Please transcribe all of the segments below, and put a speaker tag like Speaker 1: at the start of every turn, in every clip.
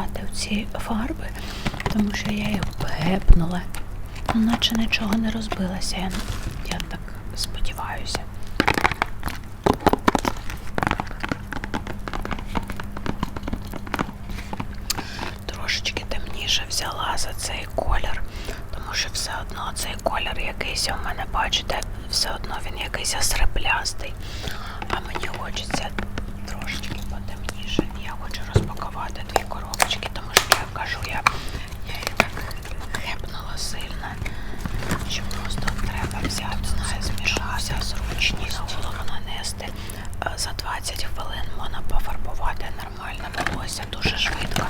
Speaker 1: розпакувати ці фарби, тому що я їх гепнула. Ну, наче нічого не розбилося. Я, я так сподіваюся. Трошечки темніше взяла за цей колір, тому що все одно цей колір якийсь у мене, бачите, все одно він якийсь среблястий. А мені хочеться трошечки потемніше. Я хочу розпакувати дві коробочки, тому що я кажу, я, я їх так гепнула сильно, що просто треба взяти, знає, змішався зручність голову нанести. Е, За 20 хвилин можна пофарбувати нормальне волосся дуже швидко.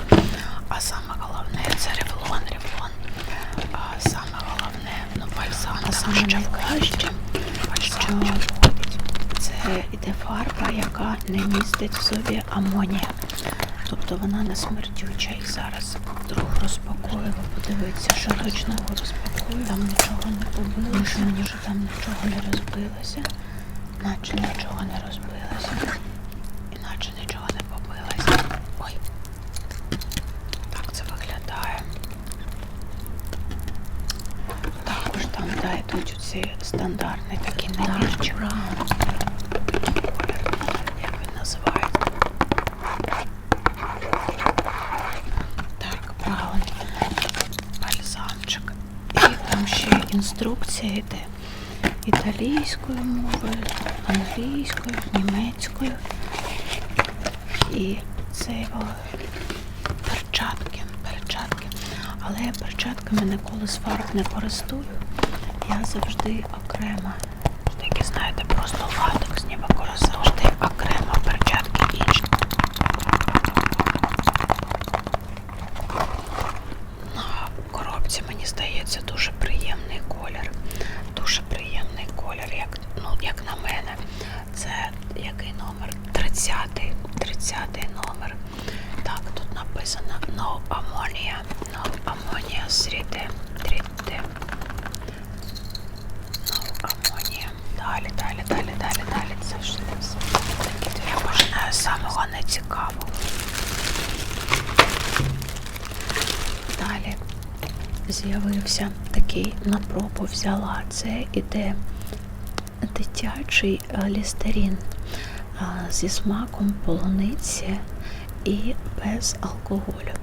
Speaker 1: А саме головне це ревлон, ревлон. А саме головне, ну бальзам там ще краще. Бальзам це іде фарба, яка не містить в собі амонія. Тобто вона не смердюча. І зараз друг розпакую, ви подивіться, що точно розпакую. Там нічого не побилося, мені вже там нічого не розбилося. Наче нічого не розбилося. Іначе нічого не побилося. Ой. Так це виглядає. Також там да, йдуть ці стандартні такі набірчик. Колір, як він називається. Так, правильно. Бальзамчик. І там ще інструкція йде італійською мовою, англійською, німецькою. І це перчатки, перчатки. Але я перчатками ніколи з фарб не користую. Я завжди окремо. Такі, знаєте, просто латексні використовую. Завжди окремо перчатки інші. На коробці, мені здається, дуже приємний колір. Дуже приємний колір, як, ну, як на мене. Це який номер? 30 30 номер. Так, тут написано No ammonia. No ammonia 3D. 3D. No ammonia. Далі, далі, далі, далі, далі. Це ж все. Я починаю з самого нецікавого. Далі з'явився на пробу взяла. Це іде дитячий е, лістерін зі смаком полуниці і без алкоголю.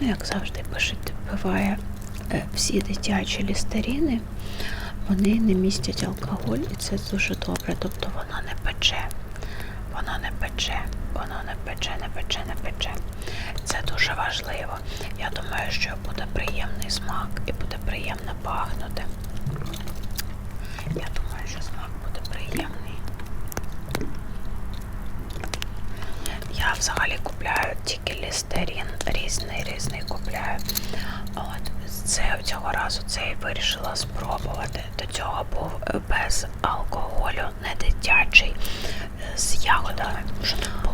Speaker 1: Ну, як завжди пишуть, буває е, всі дитячі лістеріни, вони не містять алкоголь, і це дуже добре, тобто воно не пече. Воно не пече, воно не пече, не пече, не пече. Це дуже важливо. Я думаю, що буде приємний смак і буде приємно пахнути. Я думаю, що смак буде приємний. Я взагалі купляю тільки лістерін, різний різний купляю. От це цього разу цей вирішила спробувати. До цього був е, без алкоголю, не дитячий, з ягодами.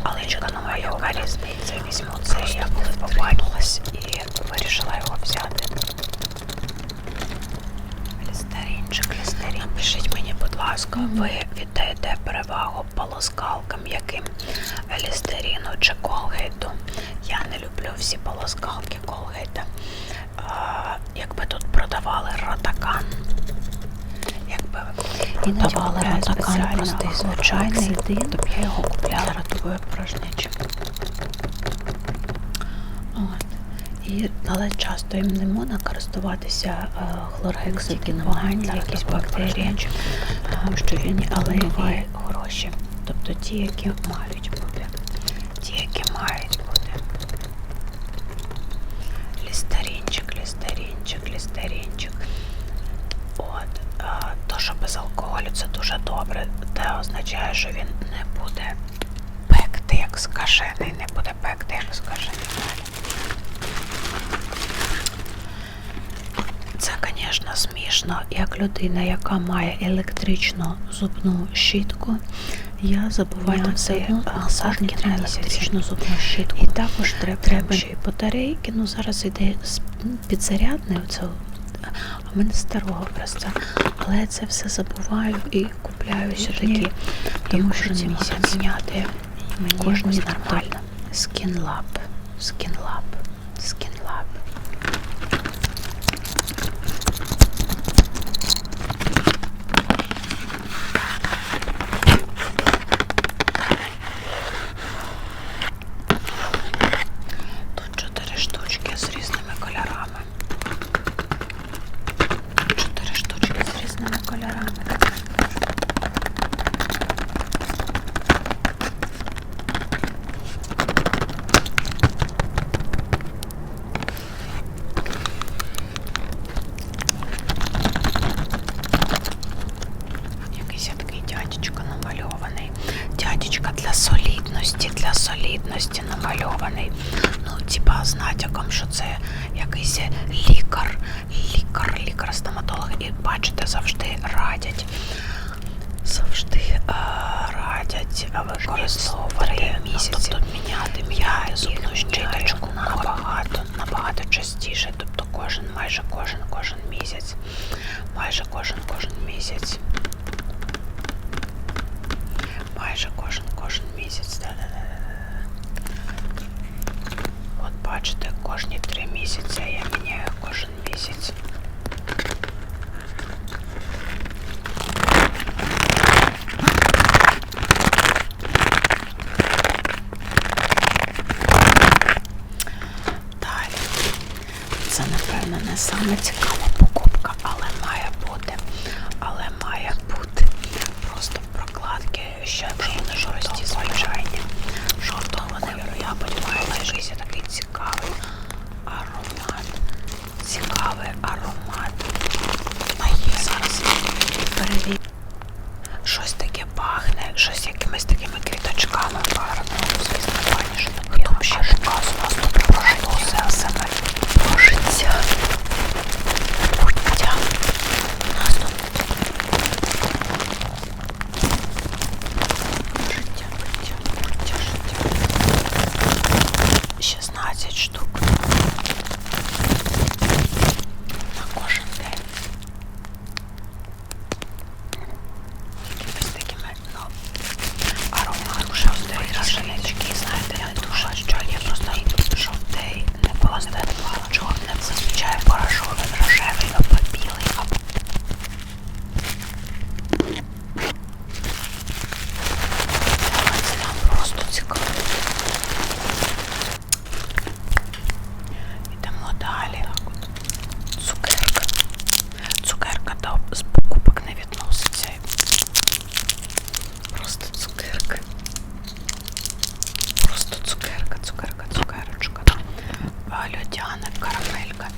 Speaker 1: Але я думаю, яка різниця? Візьму цей, я коли побачилась і вирішила його взяти. Лістерінчик, лістерін. Напишіть мені, будь ласка, ви віддаєте перевагу полоскалкам, яким лістеріну чи колгейту. Я не люблю всі полоскалки колгейта. Якби тут продавали ротакан. Якби продавали така простий звичайний, дин, б я його купляла. Ротовою порожнечі. І, але часто їм не можна користуватися е, хлоргексидиновим, якісь бактерії, тому що він але хороші. Тобто ті, які мають бути. Ті, які мають бути. Лістерінчик, лістерінчик, лістерінчик. От, а, то, що без алкоголю це дуже добре. Це означає, що він не буде пекти, як скажений, не буде пекти, як скажений. Це, смішно. Як людина, яка має електричну зубну щітку, я забуваю насадки на електричну зубну щітку. І також треба, треба ще й батарейки. Ну зараз іде з- підзарядний оце. А в мене старого просто. Але я це все забуваю і купляю ще такі. Тому що ці місяць зняти мені кожен нормально. Скінлаб. Скінлаб. Скінлаб. Тут чотири штучки з різними кольорами. Чотири штучки з різними кольорами. Якийсь я такий дядечко намальований. Дядечка для солідності, для солідності намальований. Ну, типа з натяком, що це якийсь лікар, лікар, лікар-стоматолог. І бачите, завжди радять. Завжди а, радять а, використовувати місяці. Тобто міняти, міняти зубну щіточку набагато, набагато частіше. Тобто кожен, майже кожен, кожен місяць. Майже кожен, кожен місяць. Майже кожен кожен місяць. Да-да-да. От бачите, кожні три місяці я міняю кожен місяць. Далі. Це, напевно, не саме цікава покупка, але має бути. Але має бути. Просто прокладки ще не жорсті звичайні. Жовтого кольору я подіваю, якийсь такий цікавий аромат. Цікавий аромат. А є зараз перевір. Щось таке пахне, щось якимись такими квіточками гарно. Звісно, пані, що таке. Тут ще шукав у нас тут про що все саме про життя. Буття. У нас тут життя, буття, буття, життя. 16 штук. На кожен день. Якимись такими, ну, аромат вже ось такий знаєте, я не дуже що я просто жовтий, не просто чорне, зазвичай порошовий, рожевий або білий, або це нам просто цікаво. Йдемо далі. Цукерка. Цукерка до з покупок не відноситься. Просто цукерка. Просто цукерка, цукерка, цукерочка. А, Льодяна, карамелька.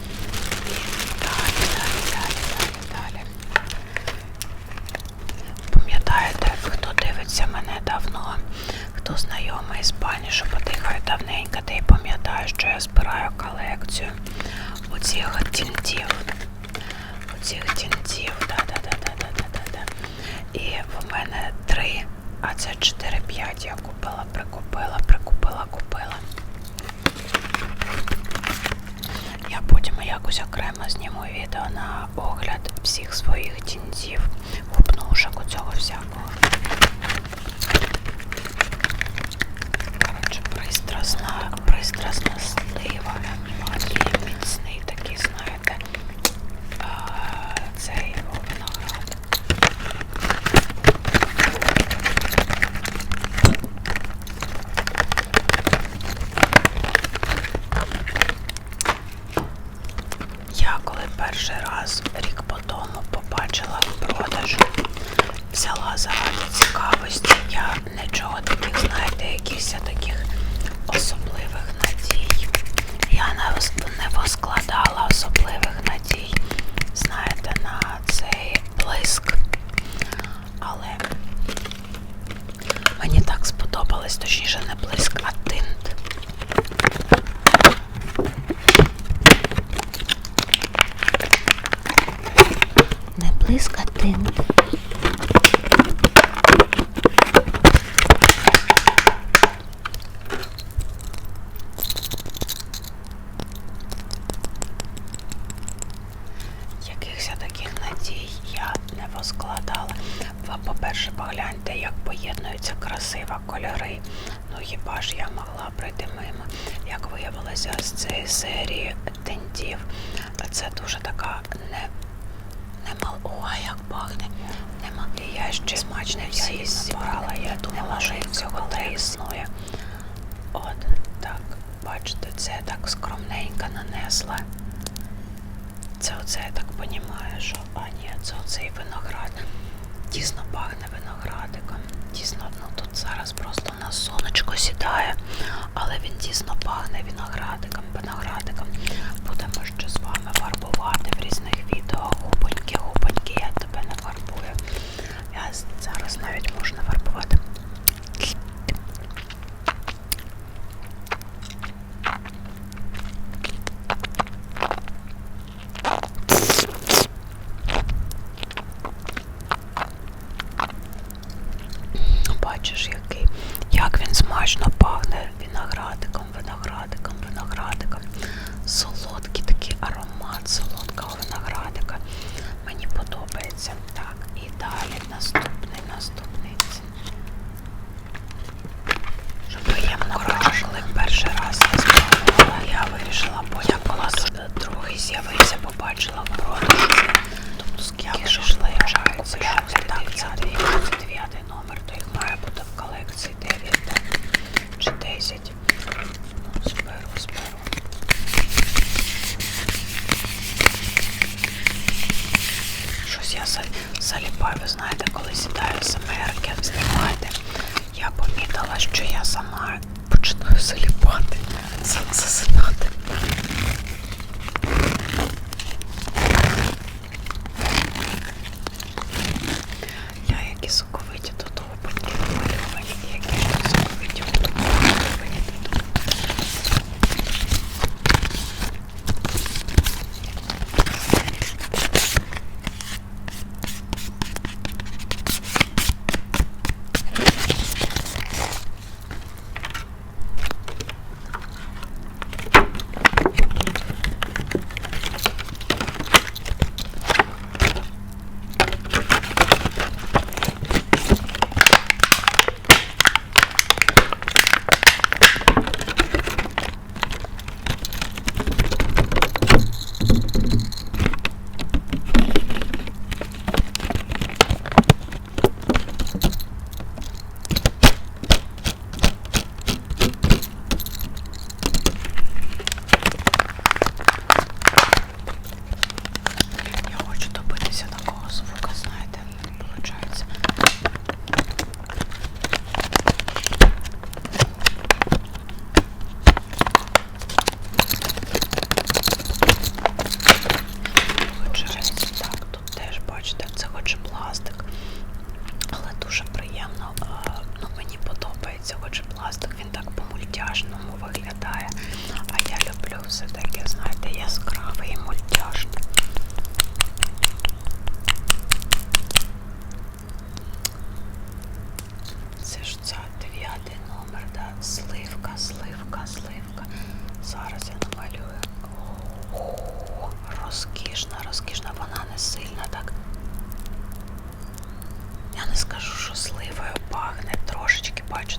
Speaker 1: І далі, далі, далі, далі, далі. Пам'ятаєте, хто дивиться мене давно, хто знайомий з пані, що подихає давненько, та й пам'ятає, що я збираю колекцію оцих тінтів. Оцих тінтів, да-да-да-да-да-да-да. І в мене три, а це 4-5 я купила, прикупила, прикупила, купила. Я потім якось окремо зніму відео на огляд всіх своїх тінтів, губнушок, оцього всякого. Пристрасна, пристрасна слива. І міцний такий, знаєте, а, цей виноград. Я коли перший раз рік по тому побачила в взяла заради цікавості. Я нічого таких, знаєте, якихось таких особливих надій. Я не поскладала особливих надій, знаєте, на цей блиск. Але мені так сподобалось, точніше не блиск, а тинт. Не блиск, а тинт. Виявилося з цієї серії тентів. Це дуже така не. Нема... Ой, як пахне. Нема... І я ще смачно всі зібрала. Я думала, що цього не існує. От так, бачите, це так скромненько нанесла. Це оце я так понімаю, що а ні, це оцей виноград. Дійсно пахне виноградиком. Дійсно, ну тут зараз просто на сонечко сідає, але він дійсно пахне виноградиком, виноградиком. Будемо ще з вами фарбувати в різних відео. Губоньки, губоньки, я тебе не фарбую. Я зараз навіть можна фарбувати. Бачиш, який, як він смачно пахне виноградиком, виноградиком, виноградиком. Солодкий такий аромат солодкого виноградика. Мені подобається. Так, і далі наступний, наступний. Що приємно коротше, коли перший раз я спробувала, я вирішила потім, коли другий з'явився, побачила в продажу. Тобто скільки ж виявляється, що це так, це дев'ятий,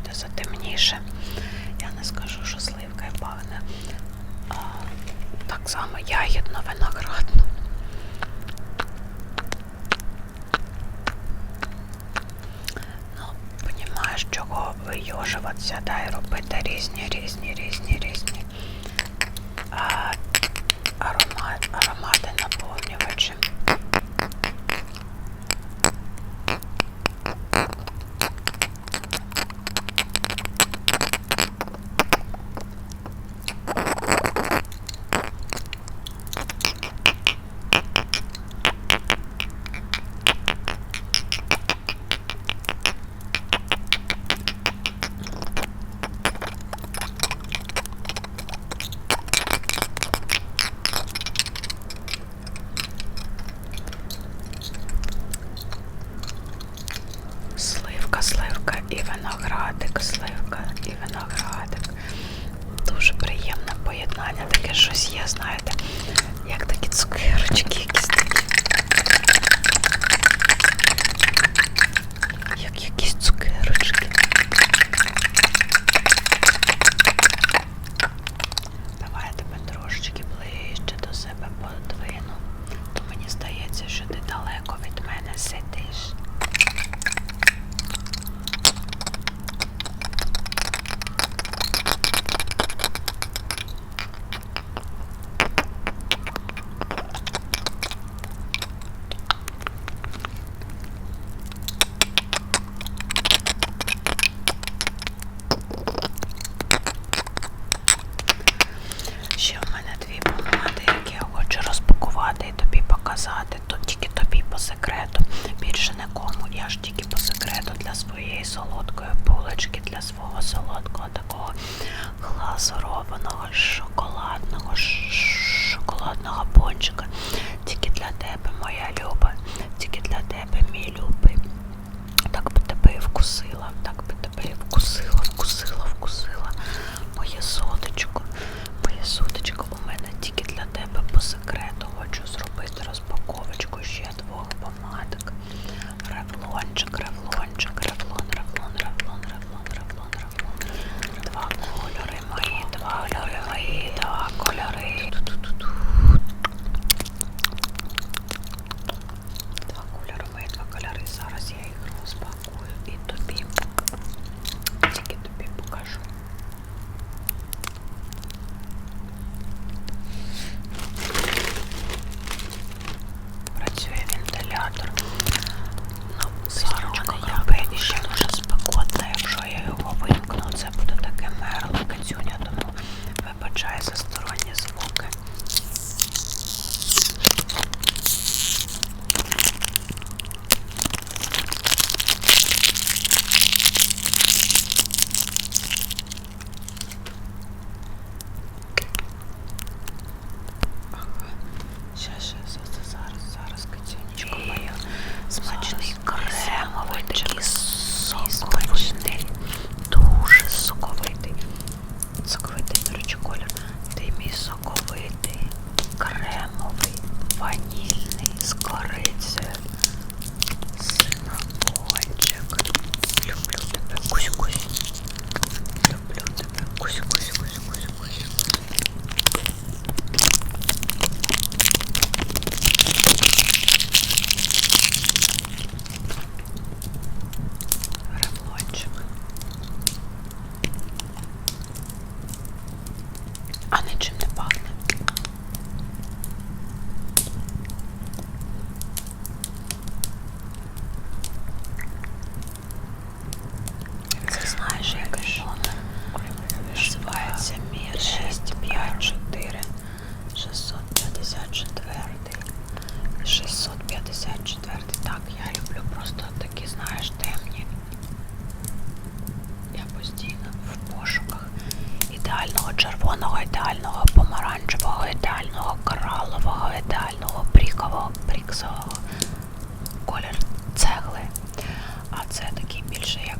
Speaker 1: Бачите, затемніше. Я не скажу, що сливка пахне. А, так само ягідно виноградно. Ну, понімаєш, чого вийожуватися, да, і робити різні, різні, різні знаю, знаєте. солодкої булочки для свого солодкого такого глазу ідеального помаранчевого, ідеального коралового, ідеального брікового бріксового кольор цегли. А це такий більше як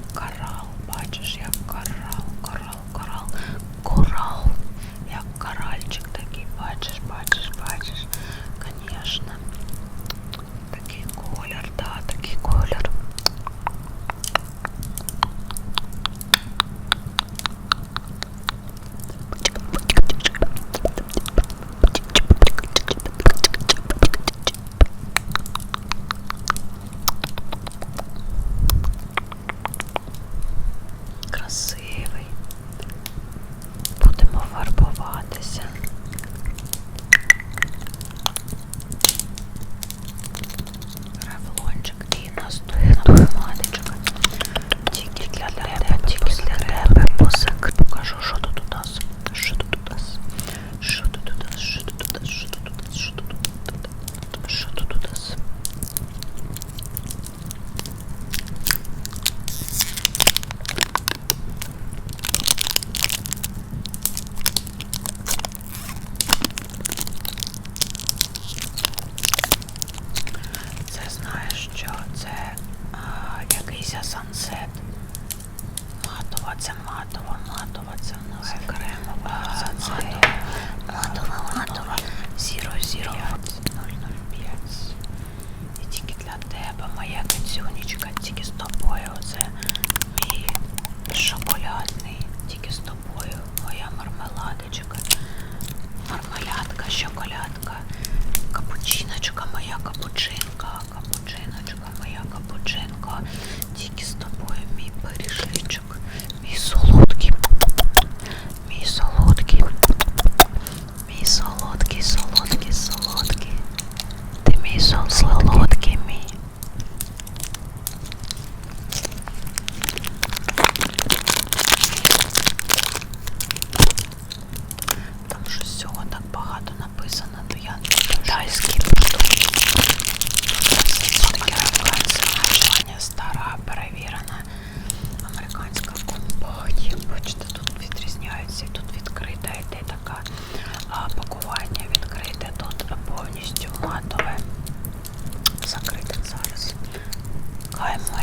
Speaker 1: 哎。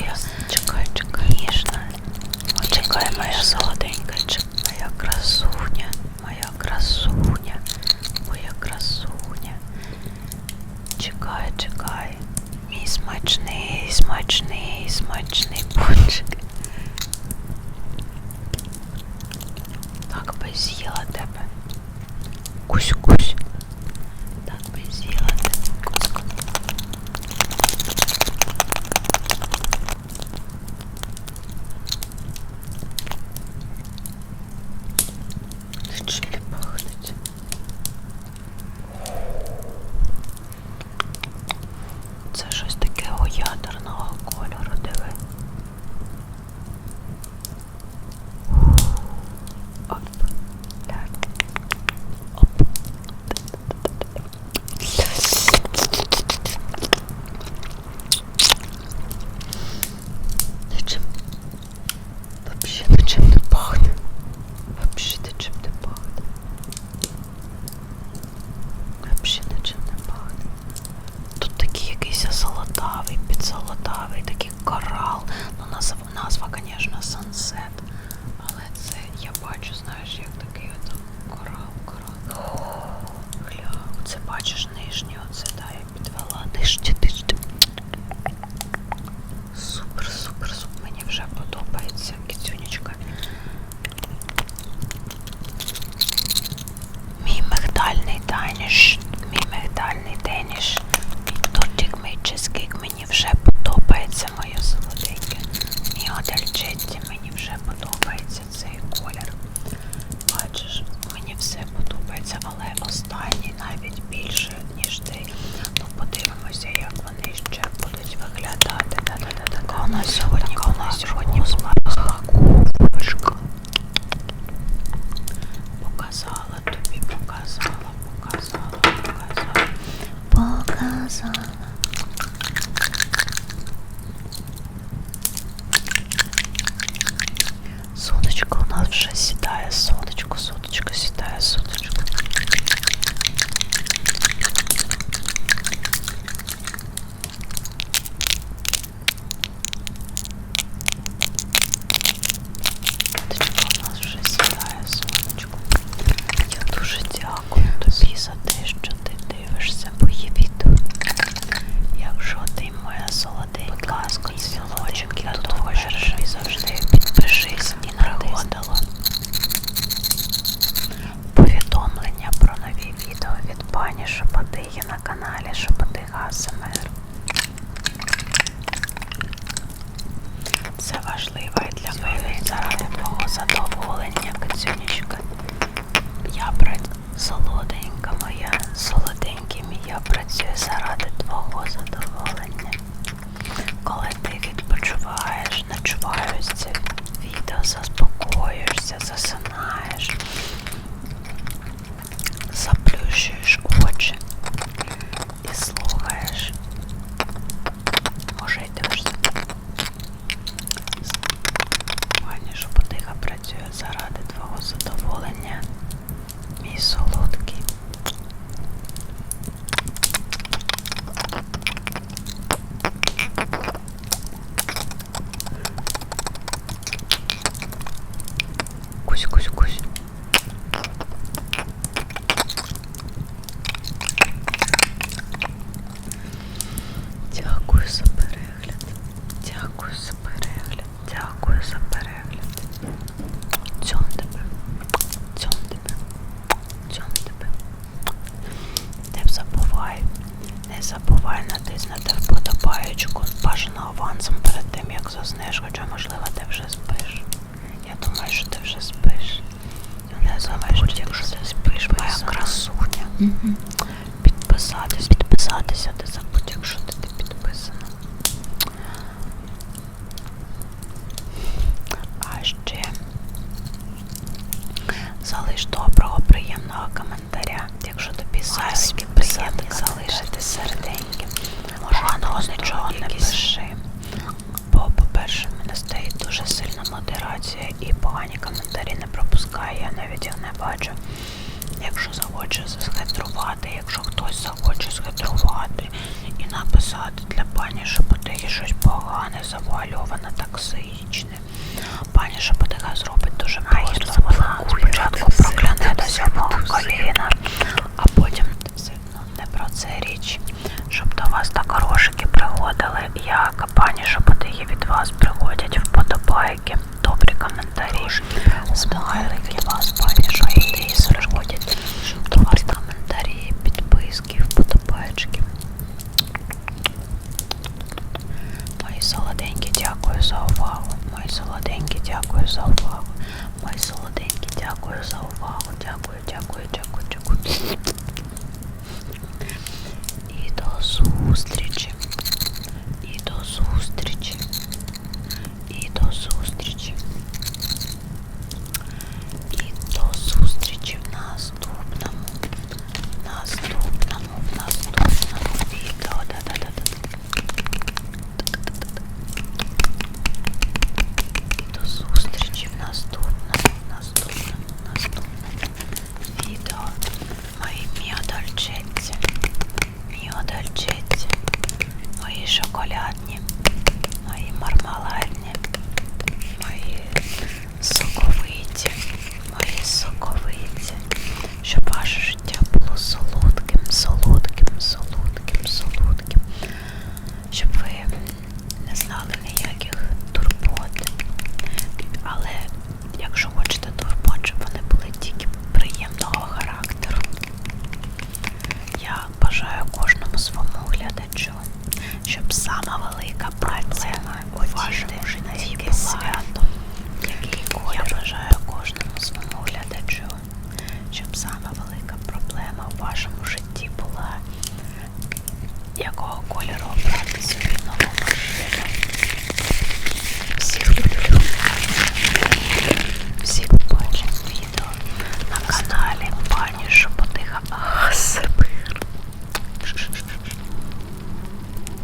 Speaker 1: Залиш доброго, приємного коментаря. Якщо тобі зайськи приємні залишити серденьки. Поганого нічого не пиши. Бо, по-перше, в мене стоїть дуже сильна модерація і погані коментарі не пропускає, я навіть їх не бачу. Якщо захоче схитрувати, якщо хтось захоче схитрувати і написати для пані Шепотихи щось погане, завуальоване, токсичне. Пані Шепотиха зробить дуже просто. Вона спочатку прокляне до сьомого коліна, а потім не про це річ. Щоб до вас так горошики приходили, як пані Шепотихи від вас приходять вподобайки, добрі коментарі, смайлики вас, пані Шепотихи приходять, щоб до вас коментарі, підписки, вподобайки. Мої солоденькі, дякую за увагу. Мої солоденькі, дякую за увагу.